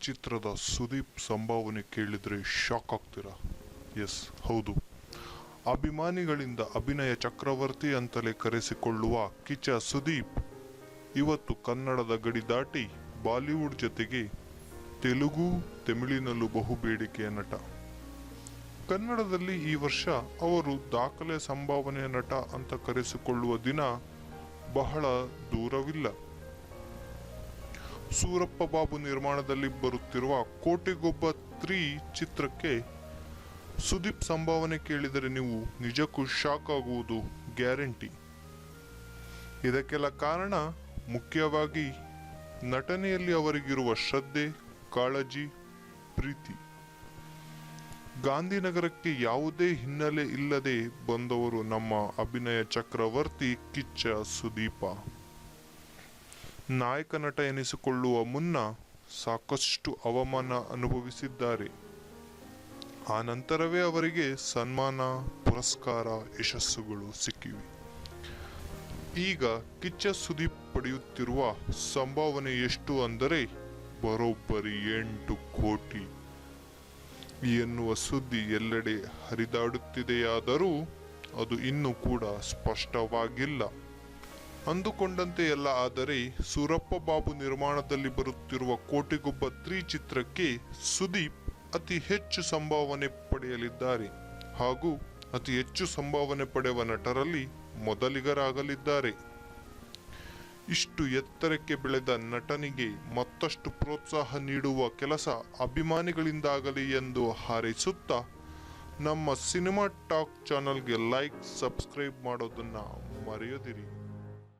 ಚಿತ್ರದ ಸುದೀಪ್ ಸಂಭಾವನೆ ಕೇಳಿದ್ರೆ ಶಾಕ್ ಆಗ್ತೀರಾ? ಎಸ್, ಹೌದು. ಅಭಿಮಾನಿಗಳಿಂದ ಅಭಿನಯ ಚಕ್ರವರ್ತಿ ಅಂತಲೇ ಕರೆಸಿಕೊಳ್ಳುವ ಕಿಚ ಸುದೀಪ್ ಇವತ್ತು ಕನ್ನಡದ ಗಡಿ ದಾಟಿ ಬಾಲಿವುಡ್ ಜೊತೆಗೆ ತೆಲುಗು, ತಮಿಳಿನಲ್ಲೂ ಬಹು ಬೇಡಿಕೆಯ ನಟ. ಕನ್ನಡದಲ್ಲಿ ಈ ವರ್ಷ ಅವರು ದಾಖಲೆ ಸಂಭಾವನೆಯ ನಟ ಅಂತ ಕರೆಸಿಕೊಳ್ಳುವ ದಿನ ಬಹಳ ದೂರವಿಲ್ಲ. ಸೂರಪ್ಪ ಬಾಬು ನಿರ್ಮಾಣದಲ್ಲಿ ಬರುತ್ತಿರುವ ಕೋಟೆಗೊಬ್ಬ ತ್ರೀ ಚಿತ್ರಕ್ಕೆ ಸುದೀಪ್ ಸಂಭಾವನೆ ಕೇಳಿದರೆ ನೀವು ನಿಜಕ್ಕೂ ಶಾಕ್ ಆಗುವುದು ಗ್ಯಾರಂಟಿ. ಇದಕ್ಕೆಲ್ಲ ಕಾರಣ ಮುಖ್ಯವಾಗಿ ನಟನೆಯಲ್ಲಿ ಅವರಿಗಿರುವ ಶ್ರದ್ಧೆ, ಕಾಳಜಿ, ಪ್ರೀತಿ. ಗಾಂಧಿನಗರಕ್ಕೆ ಯಾವುದೇ ಹಿನ್ನೆಲೆ ಇಲ್ಲದೆ ಬಂದವರು ನಮ್ಮ ಅಭಿನಯ ಚಕ್ರವರ್ತಿ ಕಿಚ್ಚ ಸುದೀಪ. ನಾಯಕ ನಟ ಎನಿಸಿಕೊಳ್ಳುವ ಮುನ್ನ ಸಾಕಷ್ಟು ಅವಮಾನ ಅನುಭವಿಸಿದ್ದಾರೆ. ಆ ನಂತರವೇ ಅವರಿಗೆ ಸನ್ಮಾನ, ಪುರಸ್ಕಾರ, ಯಶಸ್ಸುಗಳು ಸಿಕ್ಕಿವೆ. ಈಗ ಕಿಚ್ಚ ಸುದೀಪ್ ಪಡೆಯುತ್ತಿರುವ ಸಂಭಾವನೆ ಎಷ್ಟು ಅಂದರೆ ಬರೋಬ್ಬರಿ ಎಂಟು ಕೋಟಿ. ಎನ್ನುವ ಸುದ್ದಿ ಎಲ್ಲೆಡೆ ಹರಿದಾಡುತ್ತಿದೆಯಾದರೂ ಅದು ಇನ್ನೂ ಕೂಡ ಸ್ಪಷ್ಟವಾಗಿಲ್ಲ. ಅಂದುಕೊಂಡಂತೆ ಎಲ್ಲ ಆದರೆ ಸೂರಪ್ಪ ಬಾಬು ನಿರ್ಮಾಣದಲ್ಲಿ ಬರುತ್ತಿರುವ ಕೋಟಿಗೊಬ್ಬ ತ್ರೀ ಚಿತ್ರಕ್ಕೆ ಸುದೀಪ್ ಅತಿ ಹೆಚ್ಚು ಸಂಭಾವನೆ ಪಡೆಯಲಿದ್ದಾರೆ. ಹಾಗೂ ಅತಿ ಹೆಚ್ಚು ಸಂಭಾವನೆ ಪಡೆಯುವ ನಟರಲ್ಲಿ ಮೊದಲಿಗರಾಗಲಿದ್ದಾರೆ. ಇಷ್ಟು ಎತ್ತರಕ್ಕೆ ಬೆಳೆದ ನಟನಿಗೆ ಮತ್ತಷ್ಟು ಪ್ರೋತ್ಸಾಹ ನೀಡುವ ಕೆಲಸ ಅಭಿಮಾನಿಗಳಿಂದಾಗಲಿ ಎಂದು ಹಾರೈಸುತ್ತಾ ನಮ್ಮ ಸಿನಿಮಾ ಟಾಕ್ ಚಾನಲ್ಗೆ ಲೈಕ್, ಸಬ್ಸ್ಕ್ರೈಬ್ ಮಾಡೋದನ್ನು ಮರೆಯದಿರಿ.